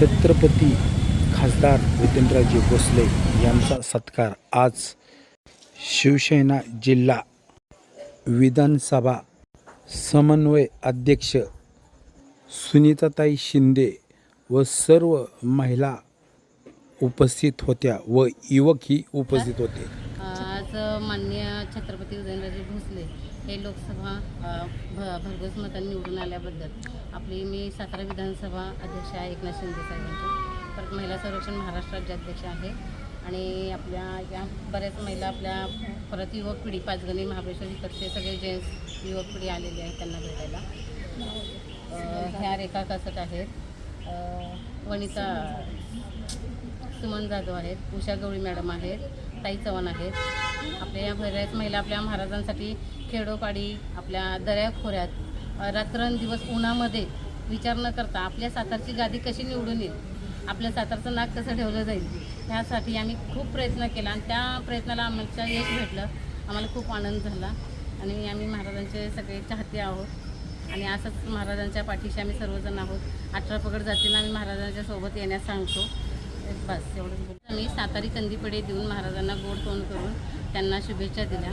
छत्रपती खासदार उदयनराजे भोसले यांचा सत्कार आज शिवसेना जिल्हा विधानसभा समन्वय अध्यक्ष सुनीताताई शिंदे व सर्व महिला उपस्थित होत्या व युवकही उपस्थित होते. आज माननीय छत्रपती उदयनराजे भोसले हे लोकसभा भ भरघोस मतांनी निवडून आल्याबद्दल. आपली मी सातारा विधानसभा अध्यक्ष आहे एकनाथ शिंदे साहेबांची. परत महिला संरक्षण महाराष्ट्र राज्याध्यक्ष आहे. आणि आपल्या या बऱ्याच महिला आपल्या परत युवक पिढी पाचगणी महाबळेश्वर इकडचे सगळे जेंट्स युवक पिढी आलेले आहेत त्यांना भेटायला. ह्या रेखा कासट आहेत. वनिता सुमन जाधव आहेत. उषा गवळी मॅडम आहेत. ताई चव्हाण आहेत. आपल्या या बऱ्याच महिला आपल्या महाराजांसाठी खेडोपाडी आपल्या दऱ्या खोऱ्यात रात्रंदिवस उन्हामध्ये विचार न करता आपल्या सातारची गादी कशी निवडून येईल आपल्या सातारचं नाक कसं ठेवलं जाईल ह्यासाठी आम्ही खूप प्रयत्न केला आणि त्या प्रयत्नाला आमच्या यश भेटलं. आम्हाला खूप आनंद झाला आणि आम्ही महाराजांचे सगळे चाहते आहोत आणि असंच महाराजांच्या पाठीशी आम्ही सर्वजण आहोत. अठरा पगड जातीनं आम्ही महाराजांच्या सोबत येण्यास सांगतो. बस एवढंच आम्ही सातारी कंदीपडे देऊन महाराजांना गोड तोंड करून त्यांना शुभेच्छा दिल्या.